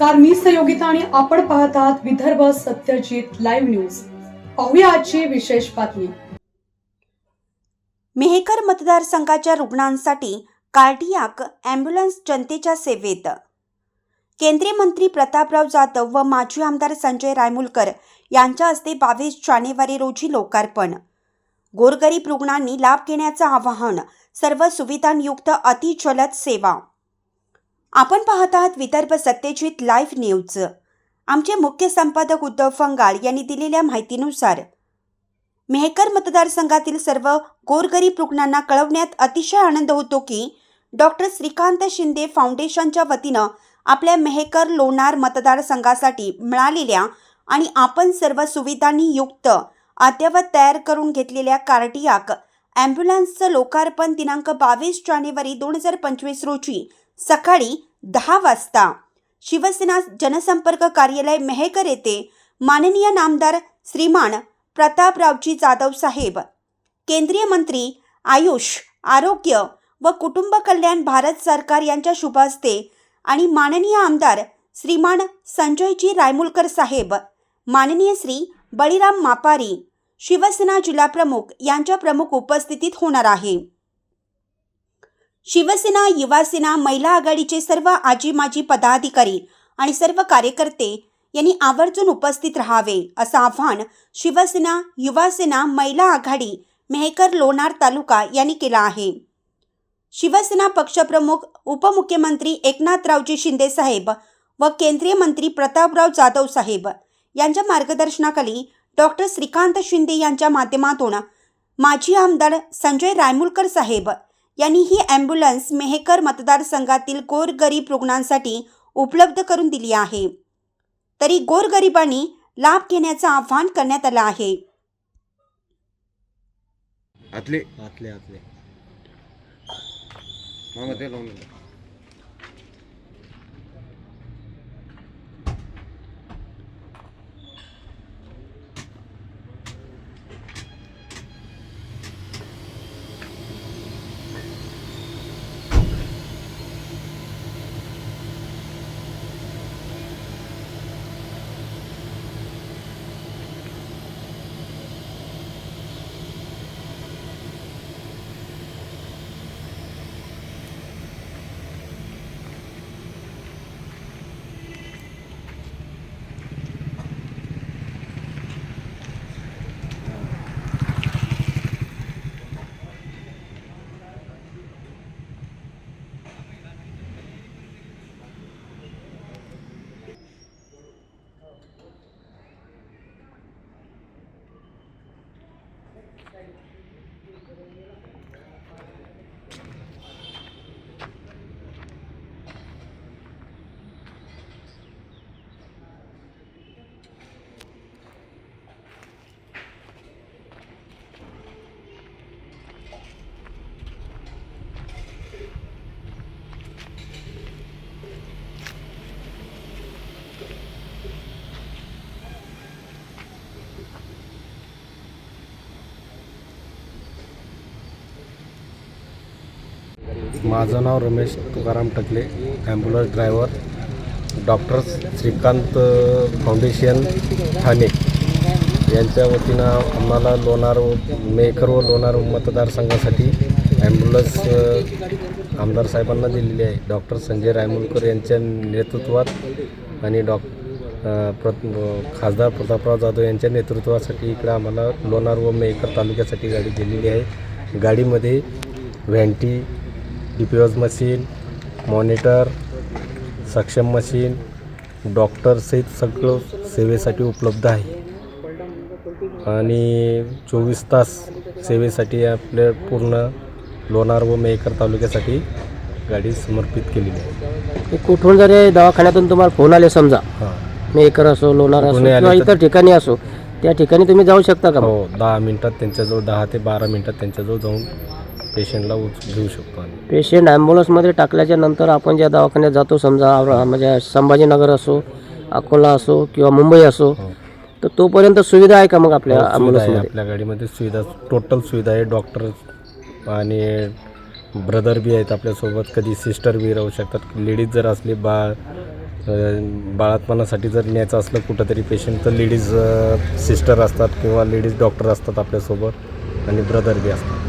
नमस्कार मी सहयोगिता आणि आपण पाहत आहात विदर्भ सत्यजित लाईव्ह न्यूज. पाहूया आजची विशेष बातमी. मेहकर मतदारसंघाच्या रुग्णांसाठी कार्डियाक अँब्युलन्स जनतेच्या सेवेत. केंद्रीय मंत्री प्रतापराव जाधव व माजी आमदार संजय रायमुलकर यांच्या हस्ते बावीस जानेवारी रोजी लोकार्पण. गोरगरीब रुग्णांनी लाभ घेण्याचं आवाहन सर्व सुविधांयुक्त अतिजलद सेवा. आपण पाहत आहात विदर्भ सत्यजित लाईव्ह न्यूज. आमचे मुख्य संपादक उद्धव फंगाळ यांनी दिलेल्या माहितीनुसार मेहकर मतदारसंघातील सर्व गोरगरीब रुग्णांना कळवण्यात अतिशय आनंद होतो की डॉक्टर श्रीकांत शिंदे फाउंडेशनच्या वतीनं आपल्या मेहकर लोणार मतदारसंघासाठी मिळालेल्या आणि आपण सर्व सुविधांनी युक्त अद्ययावत तयार करून घेतलेल्या कार्डियाक ॲम्ब्युलन्सचं लोकार्पण दिनांक बावीस जानेवारी दोन हजार पंचवीस रोजी सकाळी दहा वाजता. शिवसेना जनसंपर्क कार्यालय मेहकर येथे माननीय नामदार श्रीमान प्रतापरावजी जाधव साहेब केंद्रीय मंत्री आयुष आरोग्य व कुटुंब कल्याण भारत सरकार यांच्या शुभ हस्ते आणि माननीय आमदार श्रीमान संजयजी रायमुलकर साहेब माननीय श्री बळीराम मापारी शिवसेना जिल्हाप्रमुख यांच्या प्रमुख उपस्थितीत होणार आहे. शिवसेना युवासेना महिला आघाडीचे सर्व आजी माजी पदाधिकारी आणि सर्व कार्यकर्ते यांनी आवर्जून उपस्थित राहावे असं आव्हान शिवसेना युवासेना महिला आघाडी मेहकर लोणार तालुका यांनी केलं आहे. शिवसेना पक्षप्रमुख उपमुख्यमंत्री एकनाथरावजी शिंदे साहेब व केंद्रीय मंत्री प्रतापराव जाधव साहेब यांच्या मार्गदर्शनाखाली डॉक्टर श्रीकांत शिंदे यांच्या माध्यमातून माजी आमदार संजय रायमुलकर साहेब यांनी ही ॲम्ब्युलन्स मेहकर मतदारसंघातील गोरगरीब रुग्णांसाठी उपलब्ध करून दिली आहे. तरी गोरगरिबांनी लाभ घेण्याचं आवाहन करण्यात आलं आहे. आतले. आतले आतले. मामा ते लावून माझं नाव Ramesh Tukaram Takle ambulance driver doctor Shrikant foundation Thane. यांच्या वतीनं आम्हाला लोणार मेकर व लोणार मतदारसंघासाठी ॲम्ब्युलन्स आमदार साहेबांना दिलेली आहे. डॉक्टर संजय रायमुलकर यांच्या नेतृत्वात आणि डॉ प्र खासदार प्रतापराव जाधव यांच्या नेतृत्वासाठी इकडं आम्हाला लोणार व मेकर तालुक्यासाठी गाडी दिलेली आहे. गाडीमध्ये व्हॅन्टी डी पी ओज मशीन मॉनिटर सक्षम मशीन डॉक्टरसहित सगळं सेवेसाठी उपलब्ध आहे. आणि चोवीस तास सेवेसाठी आपल्या पूर्ण लोणार व मेकर तालुक्यासाठी गाडी समर्पित केलेली आहे. हे कुठून जरी दवाखान्यातून तुम्हाला फोन आले समजा हां. मेकर असो लोणार असो आले किंवा तर- इतर ठिकाणी असो त्या ठिकाणी तुम्ही जाऊ शकता का? हो दहा मिनटात त्यांच्याजवळ दहा ते बारा मिनटात त्यांच्याजवळ जाऊन पेशंटला उच घेऊ शकतो आम्ही. पेशंट ॲम्ब्युलन्समध्ये टाकल्याच्या नंतर आपण ज्या दवाखान्यात जातो समजा म्हणजे संभाजीनगर असो अकोला असो किंवा मुंबई असो हो. तर तोपर्यंत सुविधा आहे का मग आपल्या हो, सुविधा आहे ॲम्ब्युलन्समध्ये? आपल्या गाडीमध्ये सुविधा टोटल सुविधा आहे. डॉक्टर आणि ब्रदर बी आहेत आपल्यासोबत. कधी सिस्टर बी राहू शकतात. लेडीज जर असली बाळ अ, बाळातपणासाठी जर न्यायचं असलं कुठंतरी पेशंट तर लेडीज सिस्टर असतात किंवा लेडीज डॉक्टर असतात आपल्यासोबत आणि ब्रदर बी असतात.